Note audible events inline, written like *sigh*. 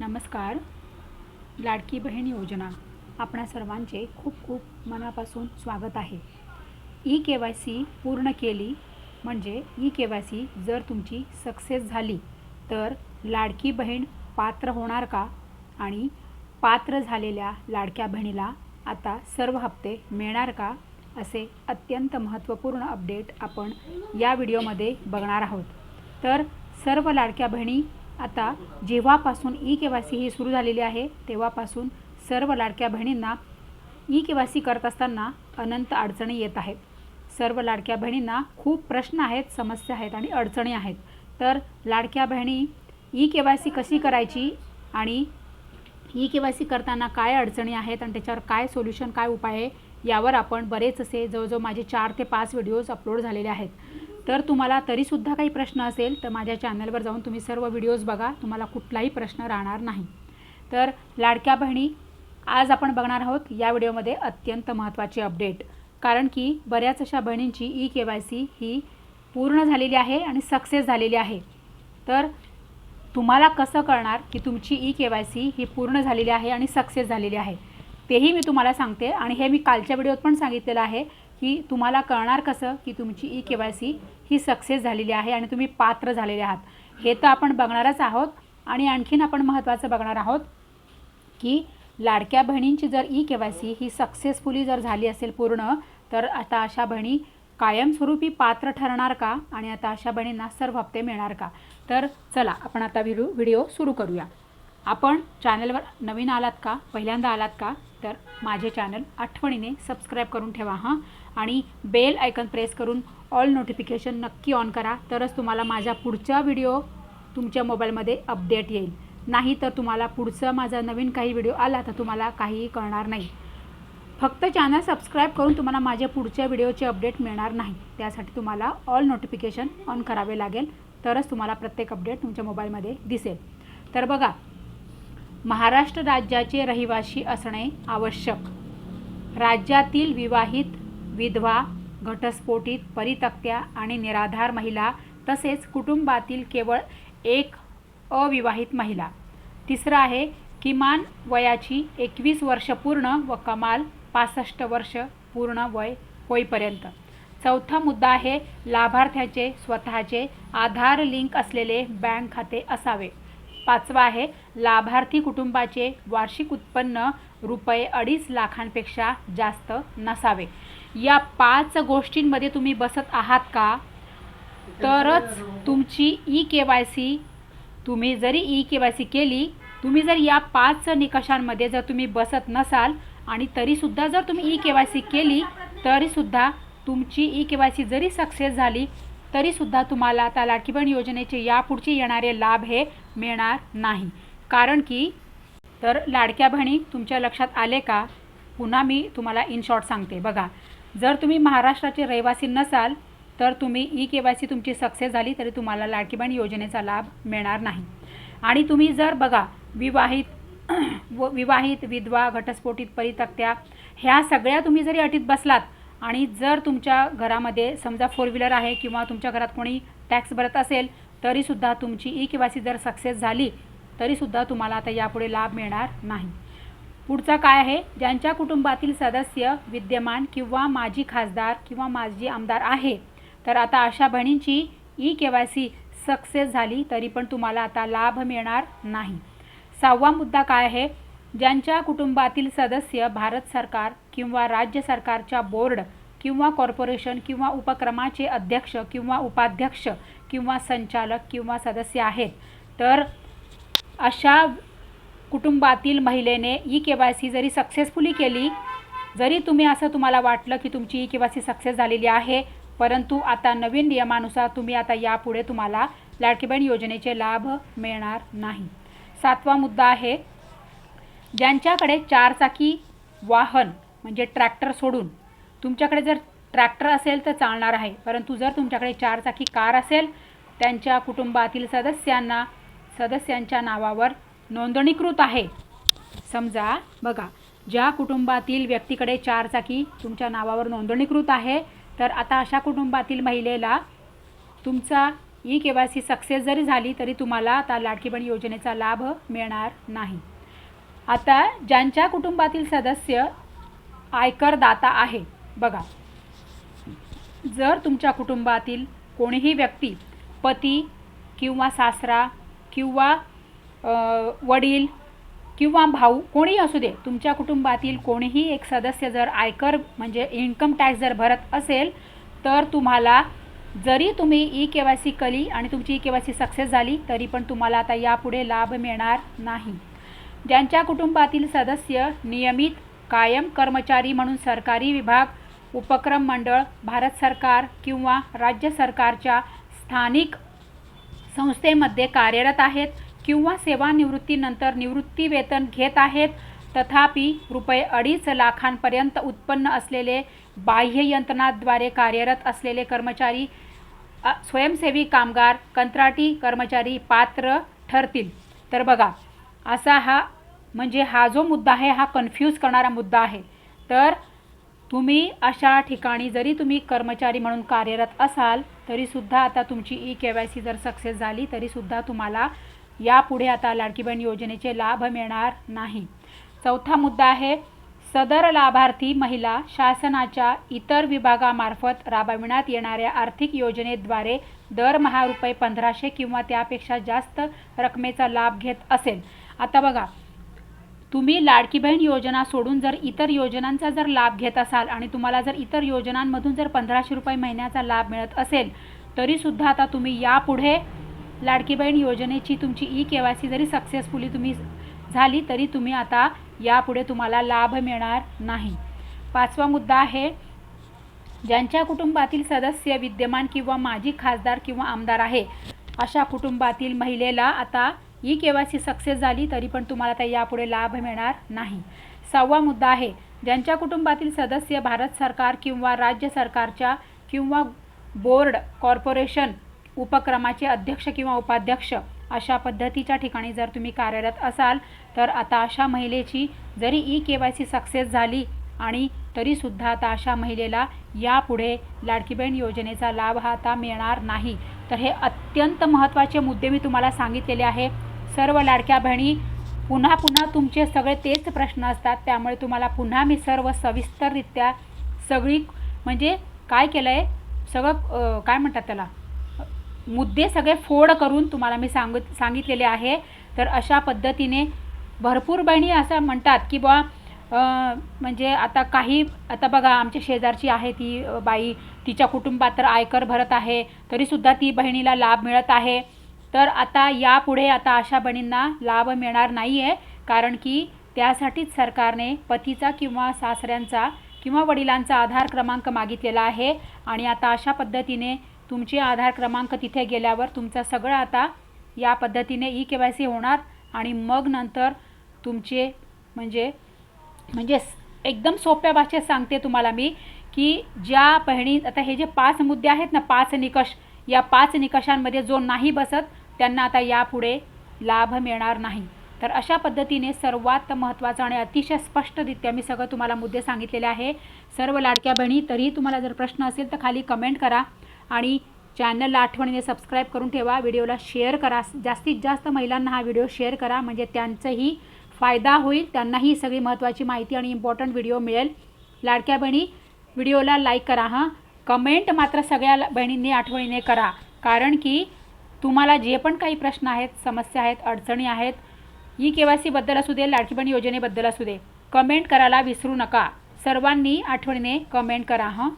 नमस्कार. लाडकी बहीण योजना आपणा सर्वांचे खूप खूप मनापासून स्वागत आहे. ई के वाय सी पूर्ण केली म्हणजे ई के वाय सी जर तुमची सक्सेस झाली तर लाडकी बहीण पात्र होणार का? आणि पात्र झालेल्या लाडक्या बहिणीला आता सर्व हप्ते मिळणार का? असे अत्यंत महत्त्वपूर्ण अपडेट आपण या व्हिडिओमध्ये बघणार आहोत. तर सर्व लाडक्या बहिणी आता जेव्हापासून ई के वाय सी ही सुरू झालेली आहे तेव्हापासून सर्व लाडक्या बहिणींना ई के वाय सी करत असताना अनंत अडचणी येत आहेत. सर्व लाडक्या बहिणींना खूप प्रश्न आहेत समस्या आहेत आणि अडचणी आहेत. तर लाडक्या बहिणी ई के वाय सी कशी करायची आणि ई के वाय सी करताना काय अडचणी आहेत आणि त्याच्यावर काय सोल्युशन काय उपाय आहे यावर आपण बरेच असे जवळजवळ माझे चार ते पाच व्हिडिओज अपलोड झालेले आहेत. तर तुम्हाला तरीसुद्धा काही प्रश्न असेल तर माझ्या चॅनलवर जाऊन तुम्ही सर्व व्हिडिओज बघा. तुम्हाला कुठलाही प्रश्न राहणार नाही. तर लाडक्या बहिणी आज आपण बघणार आहोत या व्हिडिओमध्ये अत्यंत महत्त्वाची अपडेट. कारण की बऱ्याच अशा बहिणींची ई के वाय सी ही पूर्ण झालेली आहे आणि सक्सेस झालेली आहे. तर तुम्हाला कसं कळणार की तुमची ई के वाय सी ही पूर्ण झालेली आहे आणि सक्सेस झालेली आहे? तेही मी तुम्हाला सांगते आणि हे मी कालच्या व्हिडिओत पण सांगितलेलं आहे. की तुम्हाला कळणार कसं की तुमची ई के वाय सी ही सक्सेस झालेली आहे आणि तुम्ही पात्र झालेले आहात. हे तर आपण बघणारच आहोत आणि आणखीन आपण महत्त्वाचं बघणार आहोत की लाडक्या बहिणींची जर ई के वाय सी ही सक्सेसफुली जर झाली असेल पूर्ण तर आता अशा बहिणी कायमस्वरूपी पात्र ठरणार का आणि आता अशा बहिणींना सर्व हप्ते मिळणार का? तर चला आपण आता व्हिडिओ व्हिडिओ सुरू करूया. आपण चॅनलवर नवीन आलात का? पहिल्यांदा आलात का? तर माझे चॅनल आठवणीने सबस्क्राईब करून ठेवा हां. आणि बेल आयकन प्रेस करून ऑल नोटिफिकेशन नक्की ऑन करा. तरच तुम्हाला माझा पुढचा व्हिडिओ तुमच्या मोबाईलमध्ये अपडेट येईल. नाही तर तुम्हाला पुढचा माझा नवीन काही व्हिडिओ आला तर तुम्हाला काहीही कळणार नाही. फक्त चॅनल सबस्क्राईब करून तुम्हाला माझ्या पुढच्या व्हिडिओचे अपडेट मिळणार नाही. त्यासाठी तुम्हाला ऑल नोटिफिकेशन ऑन करावे लागेल. तरच तुम्हाला प्रत्येक अपडेट तुमच्या मोबाईलमध्ये दिसेल. तर बघा महाराष्ट्र राज्याचे रहिवासी असणे आवश्यक. राज्यातील विवाहित विधवा घटस्फोटित परितक्त्या आणि निराधार महिला तसेच कुटुंबातील केवळ एक अविवाहित महिला. तिसरं आहे किमान वयाची एकवीस वर्ष पूर्ण व कमाल पासष्ट वर्ष पूर्ण वय होईपर्यंत. चौथा मुद्दा आहे लाभार्थ्याचे स्वतःचे आधार लिंक असलेले बँक खाते असावे. पाचवा आहे लाभार्थी कुटुंबाचे वार्षिक उत्पन्न रुपये अडीच लाखांपेक्षा जास्त नसावे. या पाच गोष्टींमध्ये तुम्ही बसत आहात का? तरच तुमची ई के वाय सी तुम्ही जरी ई के वाय सी केली तुम्ही जर या पाच निकषांमध्ये जर तुम्ही बसत नसाल आणि तरीसुद्धा जर तुम्ही ई के वाय सी केली तरीसुद्धा तुमची ई के वाय सी जरी सक्सेस झाली तरीसुद्धा तुम्हाला आता लाडकी योजनेचे यापुढचे येणारे लाभ हे मिळणार नाही. कारण की तर लाडक्या बहिणी तुमच्या लक्षात आले का? पुन्हा मी तुम्हाला इन शॉर्ट सांगते. बघा जर तुम्ही महाराष्ट्राचे रहिवासी नसाल तर तुम्ही ई के वाय सी तुमची सक्सेस झाली तरी तुम्हाला लाडकी बहीण योजनेचा लाभ मिळणार नाही. आणि तुम्ही जर बघा विवाहित *clears throat* व विवाहित विधवा घटस्फोटित परितक्त्या ह्या सगळ्या तुम्ही जरी अटीत बसलात आणि जर तुमच्या घरामध्ये समजा फोर व्हीलर आहे किंवा तुमच्या घरात कोणी टॅक्स भरत असेल तरीसुद्धा तुमची ई के वाय सी जर सक्सेस झाली तरीसुद्धा तुम्हाला आता यापुढे लाभ मिळणार नाही. पुढचा काय आहे? ज्यांच्या कुटुंबातील सदस्य विद्यमान किंवा माजी खासदार किंवा माजी आमदार आहे तर आता अशा बहिणींची E K Y C success झाली तरी पण तुम्हाला आता लाभ मिळणार नाही. सहावा मुद्दा काय आहे? ज्यांच्या कुटुंबातील सदस्य भारत सरकार किंवा राज्य सरकारच्या बोर्ड किंवा कॉर्पोरेशन किंवा उपक्रमाचे अध्यक्ष किंवा उपाध्यक्ष किंवा संचालक किंवा सदस्य आहेत तर अशा कुटुंबातील महिलेने ई के वाय सी जरी सक्सेसफुली केली जरी तुम्ही असं तुम्हाला वाटलं की तुमची E K Y C success झालेली आहे परंतु आता नवीन नियमानुसार तुम्ही आता यापुढे तुम्हाला लाडकी बहीण योजनेचे लाभ मिळणार नाही. सातवा मुद्दा आहे ज्यांच्याकडे चारचाकी वाहन म्हणजे ट्रॅक्टर सोडून तुमच्याकडे जर ट्रॅक्टर असेल तर चालणार आहे परंतु जर तुमच्याकडे चारचाकी कार असेल त्यांच्या कुटुंबातील सदस्यांना सदस्यांच्या नावावर नोंदणीकृत आहे. समजा बघा ज्या कुटुंबातील व्यक्तीकडे चारचाकी तुमच्या नावावर नोंदणीकृत आहे तर आता अशा कुटुंबातील महिलेला तुमचा E K Y C success जरी झाली तरी तुम्हाला आता लाडकीबण योजनेचा लाभ मिळणार नाही. आता ज्यांच्या कुटुंबातील सदस्य आयकरदाता आहे बघा. जर तुमच्या कुटुंबातील कोणीही व्यक्ती पती किंवा सासरा किंवा वडील किंवा भाऊ कोणीही असू दे तुमच्या कुटुंबातील कोणीही एक सदस्य जर आयकर म्हणजे इन्कम टॅक्स जर भरत असेल तर तुम्हाला जरी तुम्ही ई के वाय सी केली आणि तुमची E K Y C success झाली तरी पण तुम्हाला आता यापुढे लाभ मिळणार नाही. ज्यांच्या कुटुंबातील सदस्य नियमित कायम कर्मचारी म्हणून सरकारी विभाग उपक्रम मंडळ भारत सरकार किंवा राज्य सरकारच्या स्थानिक संस्थेमध्ये कार्यरत आहेत किंवा सेवानिवृत्तीनंतर निवृत्ती वेतन घेत आहेत तथापि रुपये अडीच लाखांपर्यंत उत्पन्न असलेले बाह्य यंत्रणाद्वारे कार्यरत असलेले कर्मचारी स्वयंसेवी कामगार कंत्राटी कर्मचारी पात्र ठरतील. तर बघा असा हा म्हणजे हा जो मुद्दा आहे हा कन्फ्यूज करणारा मुद्दा आहे. तर तुम्ही अशा ठिकाणी जरी तुम्ही कर्मचारी म्हणून कार्यरत असाल तरीसुद्धा आता तुमची ई के वाय सी जर सक्सेस झाली तरीसुद्धा तुम्हाला यापुढे आता लाडकी बहीण योजनेचे लाभ मिळणार नाही. चौथा मुद्दा आहे सदर लाभार्थी महिला शासनाच्या इतर विभागामार्फत राबविण्यात येणाऱ्या आर्थिक योजनेद्वारे दरमहा रुपये पंधराशे किंवा त्यापेक्षा जास्त रकमेचा लाभ घेत असेल. आता बघा तुम्ही लाडकी बहीण योजना सोडून जर इतर योजनांचा जर लाभ घेत असाल आणि तुम्हाला जर इतर योजनांमधून जर पंधराशे रुपये महिन्याचा लाभ मिळत असेल तरीसुद्धा आता तुम्ही यापुढे लाडकी बहीण योजनेची तुमची ई के वाय सी जरी सक्सेसफुली तुम्ही झाली तरी तुम्ही आता यापुढे तुम्हाला लाभ मिळणार नाही. पाचवा मुद्दा आहे ज्यांच्या कुटुंबातील सदस्य विद्यमान किंवा माजी खासदार किंवा आमदार आहे अशा कुटुंबातील महिलेला आता E K Y C success झाली तरी पण तुम्हाला त्या यापुढे लाभ मिळणार नाही. सहावा मुद्दा आहे ज्यांच्या कुटुंबातील सदस्य भारत सरकार किंवा राज्य सरकारच्या किंवा बोर्ड कॉर्पोरेशन उपक्रमाचे अध्यक्ष किंवा उपाध्यक्ष अशा पद्धतीच्या ठिकाणी जर तुम्ही कार्यरत असाल तर आता अशा महिलेची जरी E K Y C success झाली आणि तरीसुद्धा आता अशा महिलेला यापुढे लाडकीबहीण योजनेचा लाभ हा आता मिळणार नाही. तर हे अत्यंत महत्त्वाचे मुद्दे मी तुम्हाला सांगितलेले आहे. सर्व लाडक्या बहिणी पुन्हा पुन्हा तुमचे सगळे तेच प्रश्न असतात. त्यामुळे तुम्हाला पुन्हा मी सर्व सविस्तररित्या सगळी म्हणजे काय केलं आहे सगळं काय म्हणतात त्याला मुद्दे सगळे फोड करून तुम्हाला मी सांगत सांगितलेले आहे. तर अशा पद्धतीने भरपूर बहिणी असं म्हणतात की बा म्हणजे आता काही आता बघा आमच्या शेजारची आहे ती बाई तिच्या कुटुंबात तर आयकर भरत आहे तरीसुद्धा ती बहिणीला लाभ मिळत आहे. तर आता यापुढे आता अशा बहिणींना लाभ मिळणार नाही आहे कारण की त्यासाठीच सरकारने पतीचा किंवा सासऱ्यांचा किंवा वडिलांचा आधार क्रमांक मागितलेला आहे. आणि आता अशा पद्धतीने तुमचे आधार क्रमांक तिथे गेल्यावर तुमचं सगळं आता या पद्धतीने ई के वाय सी होणार आणि मग नंतर तुमचे म्हणजे म्हणजे एकदम सोप्या भाषेत सांगते तुम्हाला मी की ज्या बहिणी आता हे जे पाच मुद्दे आहेत ना पाच निकष या पाच निकषांमध्ये जो नाही बसत त्यांना आता यापुढे लाभ मिळणार नाही. तर अशा पद्धतीने सर्वात महत्त्वाचं आणि अतिशय स्पष्टरित्या मी सगळं तुम्हाला मुद्दे सांगितलेले आहे. सर्व लाडक्या बहिणी तरीही तुम्हाला जर प्रश्न असेल तर खाली कमेंट करा आणि चॅनलला आठवणीने सबस्क्राईब करून ठेवा. व्हिडिओला शेअर करा. जास्तीत जास्त महिलांना हा व्हिडिओ शेअर करा. म्हणजे त्यांचंही फायदा होईल त्यांनाही सगळी महत्त्वाची माहिती आणि इम्पॉर्टंट व्हिडिओ मिळेल. लाडक्या बहिणी व्हिडिओला लाईक करा हां. कमेंट मात्र सगळ्या बहिणींनी आठवणीने करा. कारण की तुम्हाला जे पण काही प्रश्न आहेत समस्या आहेत अडचणी आहेत ई के वाय सीबद्दल असू दे लाडकी योजनेबद्दल असू दे कमेंट करायला विसरू नका. सर्वांनी आठवणीने कमेंट करा हं?